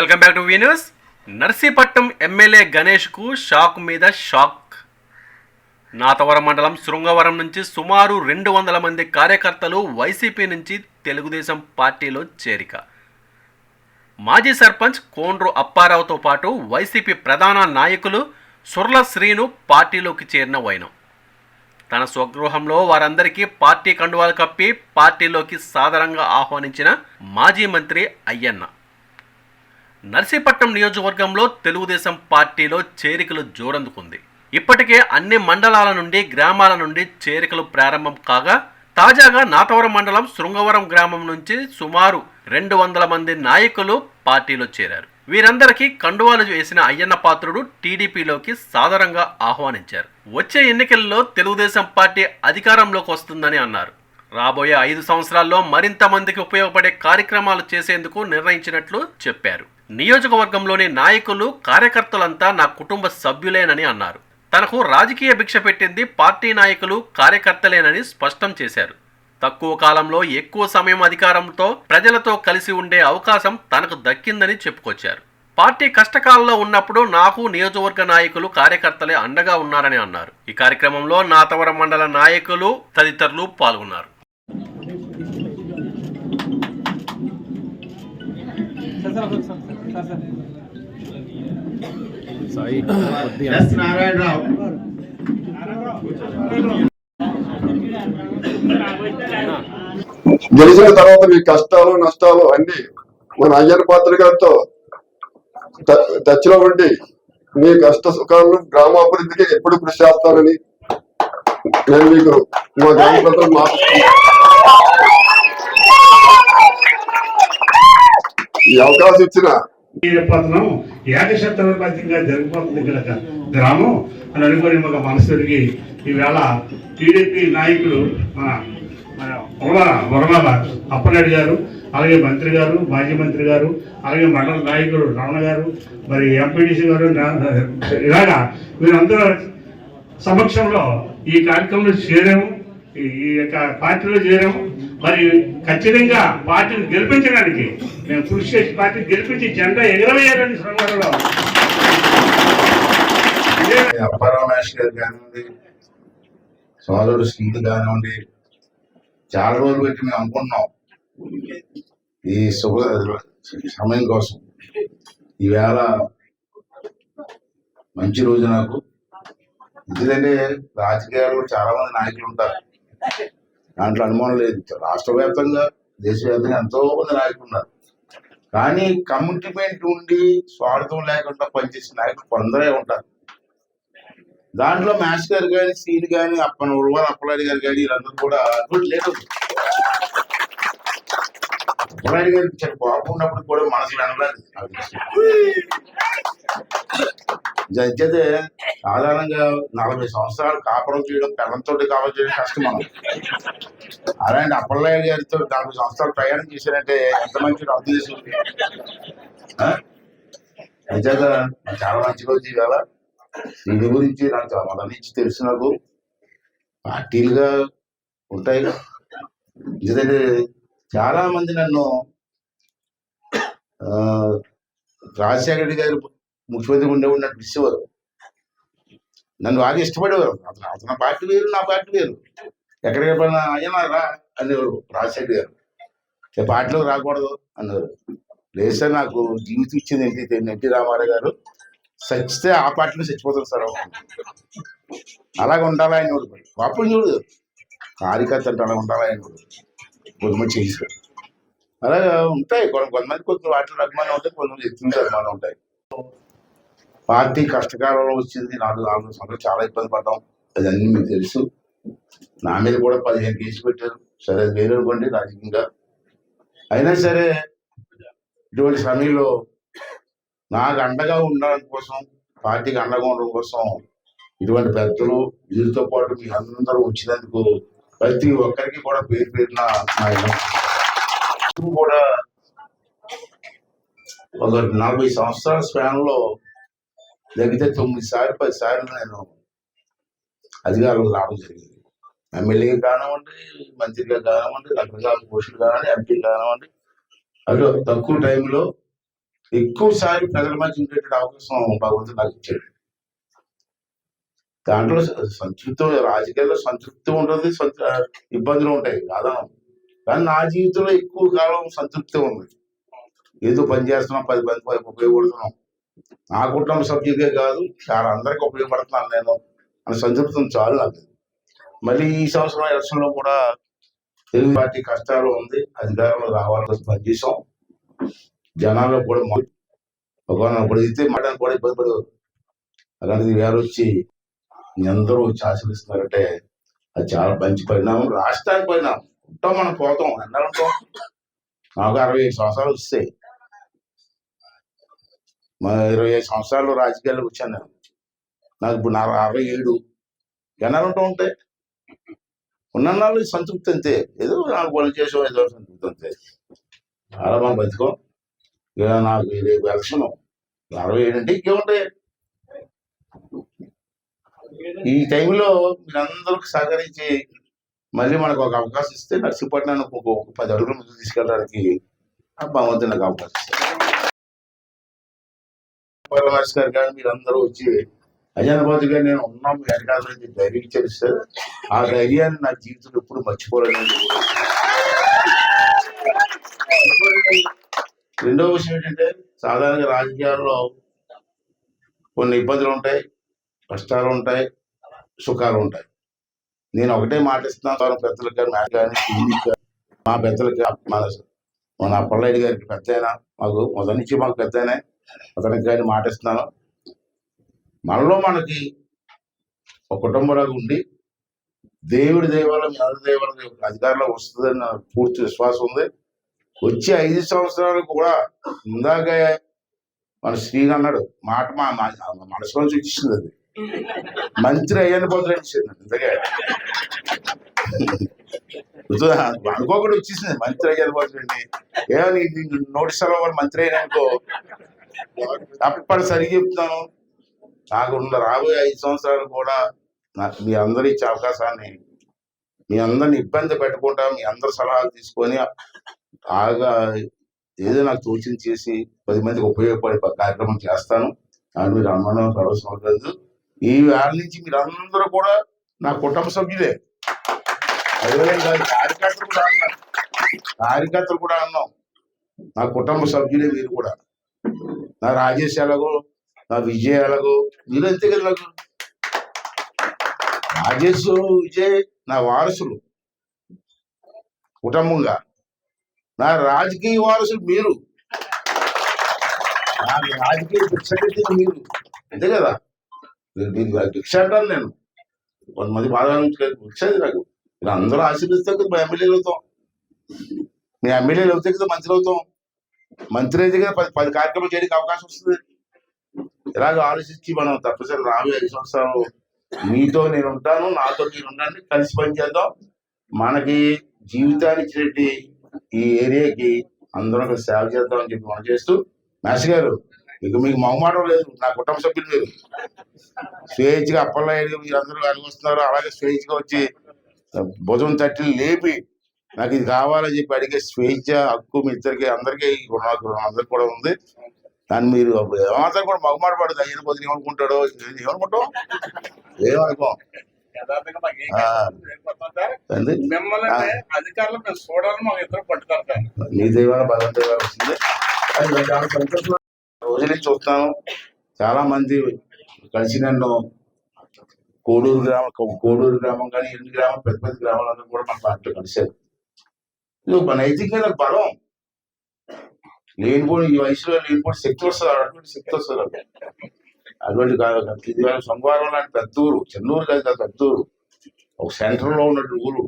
Welcome back to V News Narsipatnam MLA గణేష్కు shock మీద shock. Nathavaram మండలం శృంగవరం నుంచి సుమారు రెండు వందల మంది కార్యకర్తలు వైసీపీ నుంచి తెలుగుదేశం పార్టీలో చేరిక. మాజీ సర్పంచ్ కోండ్రు అప్పారావుతో పాటు వైసీపీ ప్రధాన నాయకులు సుర్ల శ్రీను పార్టీలోకి చేరిన వైనం. తన స్వగృహంలో వారందరికీ పార్టీ కండువాలు కప్పి పార్టీలోకి సాదరంగా ఆహ్వానించిన మాజీ మంత్రి అయ్యన్న. నర్సీపట్నం నియోజకవర్గంలో తెలుగుదేశం పార్టీలో చేరికలు జోరందుకుంది. ఇప్పటికే అన్ని మండలాల నుండి గ్రామాల నుండి చేరికలు ప్రారంభం కాగా తాజాగా నాతవరం మండలం శృంగవరం గ్రామం నుంచి సుమారు రెండు వందల మంది నాయకులు పార్టీలో చేరారు. వీరందరికీ కండువాలు వేసిన అయ్యన్న పాత్రుడు టీడీపీలోకి సాధారణంగా ఆహ్వానించారు. వచ్చే ఎన్నికల్లో తెలుగుదేశం పార్టీ అధికారంలోకి వస్తుందని అన్నారు. రాబోయే ఐదు సంవత్సరాల్లో మరింత మందికి ఉపయోగపడే కార్యక్రమాలు చేసేందుకు నిర్ణయించినట్లు చెప్పారు. నియోజకవర్గంలోని నాయకులు కార్యకర్తలంతా నా కుటుంబ సభ్యులేనని అన్నారు. తనకు రాజకీయ భిక్ష పెట్టింది పార్టీ నాయకులు కార్యకర్తలేనని స్పష్టం చేశారు. తక్కువ కాలంలో ఎక్కువ సమయం అధికారంతో ప్రజలతో కలిసి ఉండే అవకాశం తనకు దక్కిందని చెప్పుకొచ్చారు. పార్టీ కష్టకాలంలో ఉన్నప్పుడు నాకు నియోజకవర్గ నాయకులు కార్యకర్తలే అండగా ఉన్నారని అన్నారు. ఈ కార్యక్రమంలో నాతవరం మండల నాయకులు తదితరులు పాల్గొన్నారు. ఎస్ నారాయణరావు గెలిచిన తర్వాత మీ కష్టాలు నష్టాలు అన్ని మన అయ్యన్న పాత్ర గారితో ట- టచ్లో ఉండి మీ కష్ట సుఖాలను గ్రామాభివృద్ధికి ఎప్పుడు కృషి చేస్తానని నేను మీకు మా గ్రామ ప్రజలు మాట్లాడుతున్నాను ఈ అవకాశం ఇచ్చిన పతనం ఏకశతవర్గంగా జరిగిపోతుంది ఇక్కడ గ్రామం అని అనుకుని ఒక మనసుడికి ఈవేళ టీడీపీ నాయకులు మన మన వరమాల అప్పనాయుడు గారు అలాగే మంత్రి గారు మాజీ మంత్రి గారు అలాగే మండల నాయకులు రమణ గారు మరి ఎంపీడీసీ గారు నా- ఇలాగా వీరందరూ సమక్షంలో ఈ కార్యక్రమంలో చేరాము. ఈ- ఈ యొక్క పార్టీలో చేరాము. మరి ఖచ్చితంగా పార్టీని గెలిపించడానికి మేము కృషి చేసి పార్టీ గెలిపించి జెండా ఎగరవేయాలని శ్రమలో అప్పారావు గారు కానివ్వండి సోదరుడు శ్రీధు కానివ్వండి చాలా రోజులు పెట్టి మేము అనుకుంటున్నాం. ఈ శుభ సమయం కోసం. ఈవేళ మంచి రోజు నాకు. ఎందుకంటే రాజకీయాల్లో చాలా మంది నాయకులు ఉంటారు. దాంట్లో అనుమానం లేదు. రాష్ట్ర వ్యాప్తంగా దేశవ్యాప్తంగా ఎంతో మంది నాయకులు ఉన్నారు కానీ కమిట్మెంట్ ఉండి స్వార్థం లేకుండా పనిచేసే నాయకులు కొందరే ఉంటారు. దాంట్లో మ్యాథ్స్ గారు కానీ సీన్ కానీ అప్పన ఉర్వర్ అప్పలాడి గారు కానీ వీళ్ళందరూ కూడా గుడ్ లేదు అప్పలాడి గారికి చాలా బాగున్నప్పుడు కూడా మనసు వెనలేదు. జడ్జతే సాధారణంగా నలభై సంవత్సరాలు కాపురం చేయడం పెళ్ళంతో కాపురం చేయడం కష్టం మనం అలాంటి అప్పలనాయుడు గారితో నలభై సంవత్సరాలు ప్రయాణం చేశారంటే ఎంత మంచి అర్థం చేసుకుంది నిజంగా చాలా మంచి రోజు ఇవాళ దీని గురించి నాకు చాలా నుంచి తెలుసు నాకు. పార్టీలుగా ఉంటాయి ఎందుకంటే చాలా మంది నన్ను ఆ, రాజశేఖర రెడ్డి గారు ముఖ్యమంత్రి ఉండేవాడు నన్ను పిలిచేవారు నన్ను బాగా ఇష్టపడేవారు. అతను అతని పార్టీ వేరు నా పార్టీ వేరు. ఎక్కడికి పోయినా అయ్యనా రా అనేవారు రాజశేఖర్ గారు. పార్టీలో రాకూడదు అన్నారు. లేదు సార్ నాకు జీవితం ఇచ్చింది ఏంటి? ఎన్టీ రామారావు గారు. చచ్చితే ఆ పార్టీలో చచ్చిపోతారు సార్ అలాగ ఉండాలా ఆయన వాడు పాపం చూడు. కార్యకర్త అంటే అలా ఉండాలా ఆయన వాడు కొంతమంది చేశారు అలాగా ఉంటాయి. కొంతమంది కొంత వాటిలో అభిమానం ఉంటాయి కొంతమంది ఎత్తుల అభిమానం ఉంటాయి. పార్టీ కష్టకాలంలో వచ్చింది. నాలుగు నాలుగు సంవత్సరాలు చాలా ఇబ్బంది పడ్డాం. అది అన్ని మీకు తెలుసు. నా మీద కూడా పదిహేను కేసు పెట్టారు. సరే అది వేరే అనుకోండి రాజకీయంగా. అయినా సరే ఇటువంటి సమయంలో నాకు అండగా ఉండడం కోసం పార్టీకి అండగా ఉండడం కోసం ఇటువంటి పెద్దలు వీరితో పాటు మీ అందరూ వచ్చినందుకు ప్రతి ఒక్కరికి కూడా పేరు పేరున నా కూడా ఒక నలభై సంవత్సరాల స్పాన్ లేకపోతే తొమ్మిది సార్లు పది సార్లు నేను అధికారంలో రావడం జరిగింది. ఎమ్మెల్యేగా కానివ్వండి మంత్రిగా కానివ్వండి రకరకాల పోస్టులు కానివ్వండి ఎంపీ కానివ్వండి అటు తక్కువ టైంలో ఎక్కువసారి ప్రజల మధ్య ఉండేటువంటి అవకాశం భగవంతుడు నాకు ఇచ్చాడు. దాంట్లో సంతృప్తం రాజకీయాల్లో సంతృప్తి ఉంటుంది ఇబ్బందులు ఉంటాయి. కాదనం కానీ నా జీవితంలో ఎక్కువ కాలం సంతృప్తి ఉంది. ఏదో పని చేస్తున్నాం పది మంది ఉపయోగపడుతున్నాం. నా కుటుంబ సభ్యులకే కాదు చాలా అందరికీ ఉపయోగపడుతున్నాను నేను అని సంతృప్తి చాలు నాకు. మళ్ళీ ఈ సంవత్సరం ఎలక్షన్లో కూడా తెలుగు పార్టీ కష్టాలు ఉంది అధికారంలో రావాలని పనిచేసాం జనాల్లో కూడా మా- ఒకవేళ ఇస్తే మాట కూడా ఇబ్బంది పడేవారు. అలాంటిది వేరు వచ్చి అందరూ వచ్చి ఆశీర్వదిస్తున్నారంటే అది చాలా మంచి పరిణామం. రాష్ట్రానికి పరిణామం. ఉంటాం మనం పోతాం ఎన్నాళ్ళుంటాం నాకు అరవై ఐదు సంవత్సరాలు వస్తాయి. ఇరవై ఐదు సంవత్సరాలు రాజకీయాలు వచ్చాను నేను. నాకు ఇప్పుడు నా అరవై ఏడు. ఎన్నాళ్ళుంటూ ఉంటాయి ఉన్నన్నాళ్ళు సంతృప్తి అంతే. ఏదో నాకు పనులు చేసాం ఏదో సంతృప్తి అంతే. చాలా మనం బతుకం. ఇక నాకు రేపు ఎలక్షన్. అరవై ఏడు అంటే ఇంకేముంటాయి? ఈ టైంలో మీరందరూ సహకరించి మళ్ళీ మనకు ఒక అవకాశం ఇస్తే నర్సీపట్నాన్ని ఒక పది అడుగుల ముందు తీసుకెళ్ళడానికి ఆ భగవంతుడు నాకు అవకాశం ఇస్తారు పరమేశ్వర్ గారు కానీ మీరందరూ వచ్చి అజానబాద్ గారు నేను ఉన్నాం మీ నుంచి ధైర్యం ఇచ్చారు సార్ ఆ ధైర్యాన్ని నా జీవితంలో ఎప్పుడు మర్చిపోలేదు రెండో విషయం ఏంటంటే సాధారణంగా రాజకీయాల్లో కొన్ని ఇబ్బందులు ఉంటాయి కష్టాలు ఉంటాయి సుఖాలు ఉంటాయి. నేను ఒకటే మాట ఇస్తున్నాను పెద్దలకు కానీ నాకు కానీ మా పెద్దలకి మన మన గారికి పెద్ద అయినా మాకు మొదటి నుంచి మాకు పెద్ద అయినా అతనికి కానీ మాటిస్తున్నాను. మనలో మనకి ఒక కుటుంబంలాగా ఉండి దేవుడి దేవాల మీ అందరి దేవాల అధికారంలో వస్తుందని పూర్తి విశ్వాసం ఉంది. వచ్చే ఐదు సంవత్సరాలు కూడా ఇందాక మన శ్రీని అన్నాడు మాట మా మా- మనసులో నుంచి వచ్చింది అది. మంత్రి అయ్యాన్ని పోతులు ఇచ్చింది ఇంతకే. అనుకోకుండా వచ్చేసింది మంత్రి అయ్యాను పోతుంది ఏమని నోటీస్ అవ్వాలి మంత్రి అయినా అనుకో తప్పనిసరిగా చెప్తాను. నాకు ఉన్న రాబోయే ఐదు సంవత్సరాలు కూడా నాకు మీ అందరి ఇచ్చే అవకాశాన్ని మీ అందరిని ఇబ్బంది పెట్టకుండా మీ అందరి సలహాలు తీసుకొని బాగా ఏదో నాకు సూచన చేసి పది మందికి ఉపయోగపడే కార్యక్రమం చేస్తాను. అని మీరు అనుమానం పడవలసిన లేదు ఈ వేళ నుంచి మీరు అందరూ కూడా నా కుటుంబ సభ్యులే. అదే కార్యకర్తలు కూడా అన్నాం కార్యకర్తలు కూడా అన్నాం. నా కుటుంబ సభ్యులే మీరు కూడా. నా రాజేష్ ఎలాగో నా విజయ్ ఎలాగో మీరు కదా నాకు రాజేష్ విజయ్ నా వారసులు. కుటుంబంగా. నా రాజకీయ వారసులు మీరు. నా రాజకీయ భిక్షకెత్తిన మీరు. అంతే కదా? మీరు భిక్ష అంటాను నేను. కొంతమంది బాగా భిక్ష అది నాకు. మీరు అందరూ ఆశీర్వదిస్తే కదా మా ఎమ్మెల్యేలు అవుతాం. మీ ఎమ్మెల్యేలు అవుతే కదా మంత్రులు అవుతాం. మంత్రి అయితే పది పది కార్యక్రమాలు చేయడానికి అవకాశం వస్తుంది. ఇలాగ ఆలోచించి మనం తప్పనిసరి రాబోయే ఐదు సంవత్సరాలు మీతో నేను ఉంటాను నాతో నేను ఉండండి కలిసి పనిచేద్దాం. మనకి జీవితానికి ఈ ఏరియాకి అందరం కలిసి సేవ చేద్దాం అని చెప్పి మనం చేస్తూ మేష గారు ఇక మీకు మొహమాటం లేదు నా కుటుంబ సభ్యులు మీరు. స్వేచ్ఛగా అప్పలనాయుడు మీరు అందరూ అడిగి వస్తున్నారు అలాగే స్వేచ్ఛగా వచ్చి భుజం తట్టి లేపి నాకు ఇది కావాలని చెప్పి అడిగే స్వేచ్ఛ హక్కు మీ ఇద్దరికి అందరికీ నాకు అందరికి కూడా ఉంది. దాన్ని మీరు ఏమాత్రం కూడా మొగమాట పడదు అయ్యన పోతే ఏమనుకుంటాడో ఏమనుకుంటాం? ఏమనుకోం? నీ దైవాన్ని భగవంతుడు వస్తుంది. అది నాకు చాలా సంతోషం. రోజు నుంచి చూస్తాను. చాలా మంది కలిసి నన్ను కోడూరు గ్రామం కోడూరు గ్రామం కానీ ఎన్ని గ్రామం పెద్ద పెద్ద గ్రామాలందరూ కూడా మన పార్టీలో కలిశారు. ఇది ఒక నైతికంగా నాకు బలం. లేనిపోయి ఈ వయసులో లేనిపోయి శక్తి వస్తుంది. అటువంటి శక్తి వస్తుంది అటువంటి కాదు ఇది సోమవారం లాంటి పెద్ద ఊరు చిన్నూరు కాదు కాదు పెద్ద ఊరు ఒక సెంటర్లో ఉన్నట్టు ఊరు.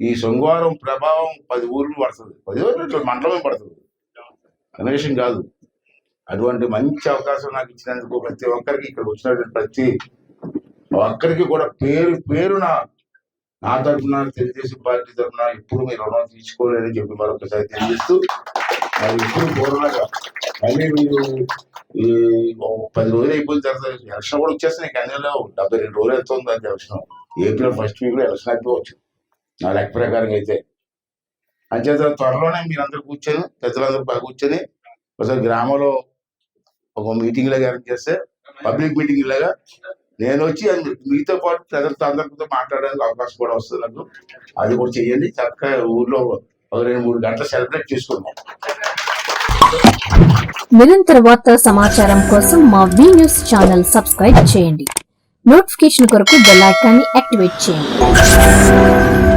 ఈ సోమవారం ప్రభావం పది ఊర్లు పడుతుంది. పది ఊర్లు మండలమే పడుతుంది. కనీసం కాదు. అటువంటి మంచి అవకాశం నాకు ఇచ్చినందుకు ప్రతి ఒక్కరికి ఇక్కడ వచ్చినటువంటి ప్రతి ఒక్కరికి కూడా పేరు పేరున నా తరఫున తెలుగుదేశం పార్టీ తరఫున ఇప్పుడు మీరు రుణం తీసుకోలేదని చెప్పి మరొకసారి తెలియజేస్తూ మరి ఇప్పుడు పూర్వలాగా మళ్ళీ మీరు ఈ పది రోజులు అయిపోయిన తర్వాత ఎలక్షన్ కూడా వచ్చేస్తున్నాయి. కన్యాలో డెబ్బై రెండు రోజులు ఎంత ఉంది అది ఎలక్షన్. ఏప్రిల్ ఫస్ట్ వీక్లో ఎలక్షన్ అయిపోవచ్చు. నా లెక్క ప్రకారం అయితే. అంచేత త్వరలోనే మీరందరూ కూర్చొని పెద్దలందరూ బాగా కూర్చొని ఒకసారి గ్రామంలో ఒక మీటింగ్ లాగా అరేంజ్ చేస్తే పబ్లిక్ మీటింగ్ లాగా నేను వచ్చి మీతో పాటు ప్రజలతో అందరితో మాట్లాడడానికి అవకాశం కూడా వస్తుంది నాకు. అది కూడా చేయండి చక్కగా ఊర్లో ఒక రెండు మూడు గంటలు సెలబ్రేట్ చేసుకుందాం. నిరంతర వార్తా సమాచారం కోసం మా వి న్యూస్ ఛానల్ సబ్స్క్రైబ్ చేయండి. నోటిఫికేషన్ కొరకు బెల్ ఐకాన్ని యాక్టివేట్ చేయండి.